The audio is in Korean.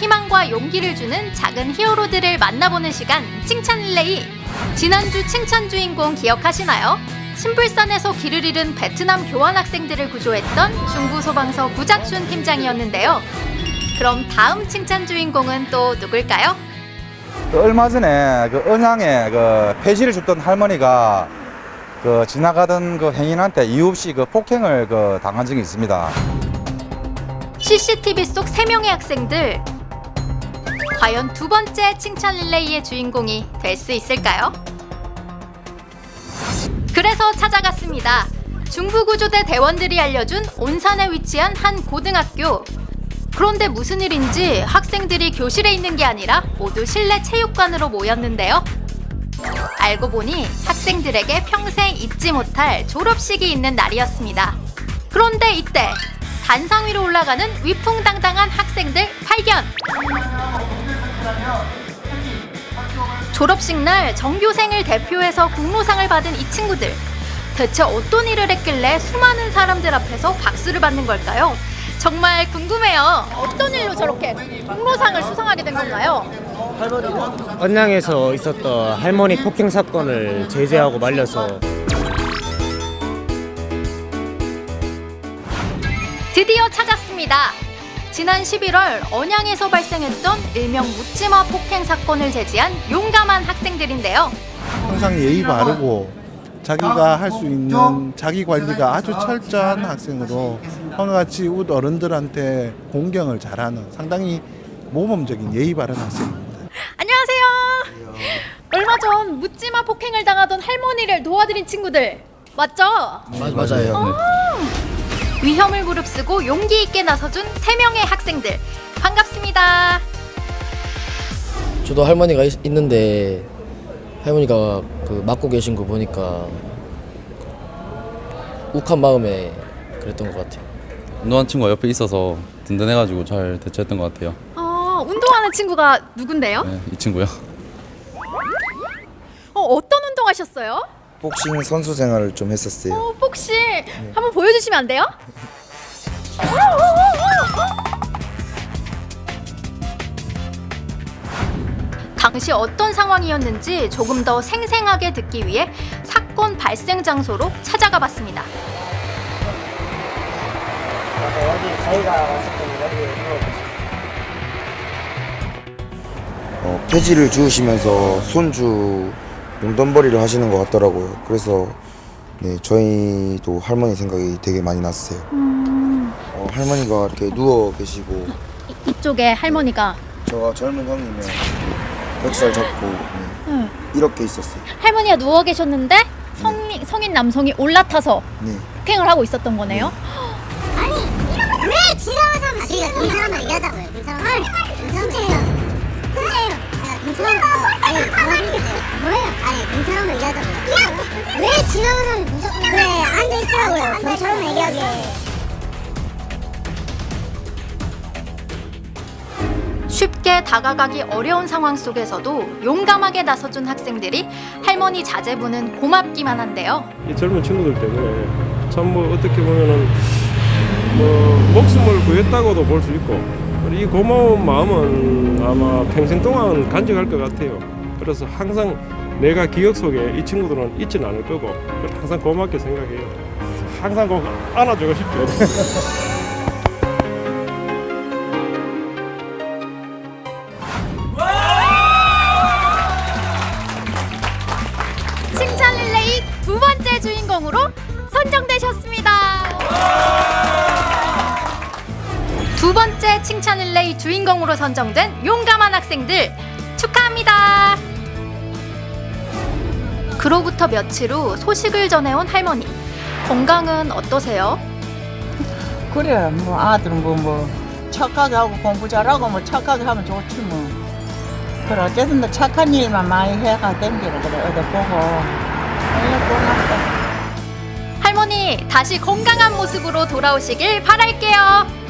힘과 용기를 주는 작은 히어로들을 만나보는 시간 칭찬 릴레이. 지난주 칭찬 주인공 기억하시나요? 신불산에서 길을 잃은 베트남 교환 학생들을 구조했던 중부 소방서 구작춘 팀장이었는데요. 그럼 다음 칭찬 주인공은 또 누굴까요? 그 얼마 전에 그 언양에 그 폐지를 줍던 할머니가 그 지나가던 그 행인한테 이유 없이 그 폭행을 그 당한 적이 있습니다. CCTV 속 3명의 학생들. 과연 두 번째 칭찬 릴레이의 주인공이 될 수 있을까요? 그래서 찾아갔습니다. 중부구조대 대원들이 알려준 온산에 위치한 한 고등학교. 그런데 무슨 일인지 학생들이 교실에 있는 게 아니라 모두 실내 체육관으로 모였는데요. 알고 보니 학생들에게 평생 잊지 못할 졸업식이 있는 날이었습니다. 그런데 이때 단상 위로 올라가는 위풍당당한 학생들 발견! 졸업식 날 전교생을 대표해서 공로상을 받은 이 친구들. 대체 어떤 일을 했길래 수많은 사람들 앞에서 박수를 받는 걸까요? 정말 궁금해요. 어떤 일로 저렇게 공로상을 수상하게 된 건가요? 언양에서 있었던 할머니 폭행 사건을 제재하고 말려서 드디어 찾았습니다. 지난 11월 언양에서 발생했던 일명 묻지마 폭행 사건을 제지한 용감한 학생들인데요. 항상 예의 바르고 자기가 할 수 있는 자기 관리가 아주 철저한 학생으로 오늘같이 웃 어른들한테 공경을 잘하는 상당히 모범적인 예의 바른 학생입니다. 안녕하세요. 얼마 전 묻지마 폭행을 당하던 할머니를 도와드린 친구들 맞죠? 맞아요. 위험을 무릅쓰고 용기 있게 나서준 세명의 학생들 반갑습니다. 저도 할머니가 있, 있는데 할머니가 그 맡고 계신 거 보니까 욱한 마음에 그랬던 것 같아요. 운동하는 친구가 옆에 있어서 든든해가지고 잘 대처했던 것 같아요. 어, 운동하는 친구가 누군데요? 네, 이 친구요. 어, 어떤 운동하셨어요? 복싱 선수 생활을 좀 했었어요. 어, 혹시 한번 보여주시면 안 돼요? 당시 어떤 상황이었는지 조금 더 생생하게 듣기 위해 사건 발생 장소로 찾아가 봤습니다. 어, 폐지를 주우시면서 손주 용돈벌이를 하시는 것 같더라고요. 그래서 네, 저희도 할머니 생각이 되게 많이 났어요. 어, 할머니가 이렇게 누워 계시고 이, 이쪽에 할머니가 저와 젊은 형님은 멱살 잡고 네, 이렇게 있었어요. 할머니가 누워 계셨는데 성인, 성인 남성이 올라타서 네. 폭행을 하고 있었던 거네요. 왜 지나가면 우리가 이 사람만 얘기하자고요. 이 사람만. 혼자예요. 혼자 쉽게 다가가기 어려운 상황 속에서도 용감하게 나서준 학생들이 할머니 자제분은 고맙기만 한데요. 이 젊은 친구들 때문에 참 뭐 어떻게 보면은 뭐 목숨을 구했다고도 볼 수 있고 이 고마운 마음은 아마 평생 동안 간직할 것 같아요. 그래서 항상 내가 기억 속에 이 친구들은 잊지는 않을 거고 항상 고맙게 생각해요. 항상 꼭 안아주고 싶죠. 칭찬 릴레이 두 번째 주인공으로 칭찬 릴레이 주인공으로 선정된 용감한 학생들 축하합니다. 그로부터 며칠 후 소식을 전해온 할머니. 건강은 어떠세요? 그래 뭐 아들은 뭐뭐 착하게 하고 공부 잘하고 뭐 착하게 하면 좋지 뭐 그래 어쨌든 뭐 착한 일만 많이 해가 댕기라 그래 어디 보고 아유 고맙다 할머니 다시 건강한 모습으로 돌아오시길 바랄게요.